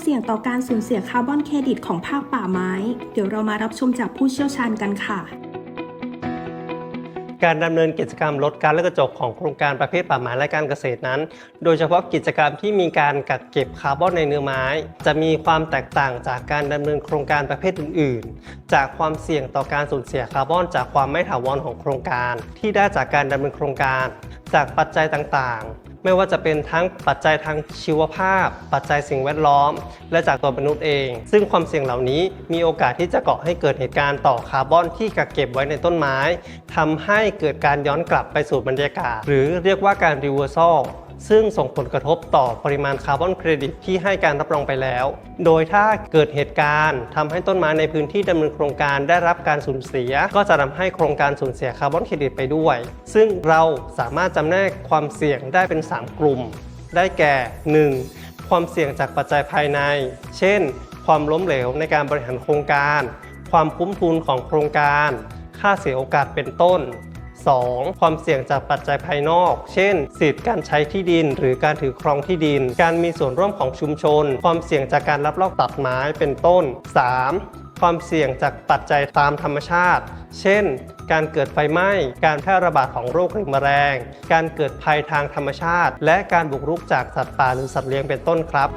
เสี่ยงต่อการสูญเสียคาร์บอนเครดิตของภาคป่าไม้ เดี๋ยวเรามารับชมจากผู้เชี่ยวชาญกันค่ะการดำเนินกิจกรรมลดการเลือกกระจกของโครงการประเภทป่าไม้และการเกษตรนั้น โดยเฉพาะกิจกรรมที่มีการกักเก็บคาร์บอนในเนื้อไม้ จะมีความแตกต่างจากการดำเนินโครงการประเภทอื่น ๆ จากความเสี่ยงต่อการสูญเสียคาร์บอน จากความไม่ถาวรของโครงการ ที่ได้จากการดำเนินโครงการ จากปัจจัยต่าง ๆ ไม่ว่าจะเป็นทั้งปัจจัยทางชีวภาพ ปัจจัยสิ่งแวดล้อม และจากตัวมนุษย์เอง ซึ่งความเสี่ยงเหล่านี้มีโอกาสที่จะก่อให้เกิดเหตุการณ์ต่อคาร์บอนที่กักเก็บไว้ในต้นไม้ทำให้เกิดการย้อนกลับไปสู่บรรยากาศ หรือเรียกว่าการรีเวอร์ซึ่ ซึ่งส่งผลกระทบต่อปริมาณคาร์บอนเครดิตที่ให้การรับรองไปแล้ว โดยถ้าเกิดเหตุการณ์ทำให้ต้นไม้ในพื้นที่ดำเนินโครงการได้รับการสูญเสีย ก็จะทำให้โครงการสูญเสียคาร์บอนเครดิตไปด้วย ซึ่งเราสามารถจำแนกความเสี่ยงได้เป็น 3 กลุ่ม ได้แก่ 1. ความเสี่ยงจากปัจจัยภายใน เช่น ความล้มเหลวในการบริหารโครงการ ความคุ้มทุนของโครงการ ค่าเสียโอกาสเป็นต้น 2. ความเสี่ยงจากปัจจัยภายนอก เช่น สิทธิ์การใช้ที่ดิน หรือการถือครองที่ดิน การมีส่วนร่วมของชุมชน ความเสี่ยงจากการลักลอบตัดไม้เป็นต้น 3. ความเสี่ยงจากปัจจัยตามธรรมชาติ เช่น การเกิดไฟไหม้ การแพร่ระบาดของโรคหรือแมลง การเกิดภัยทางธรรมชาติ และการบุกรุกจากสัตว์ป่าหรือสัตว์เลี้ยงเป็นต้นครับ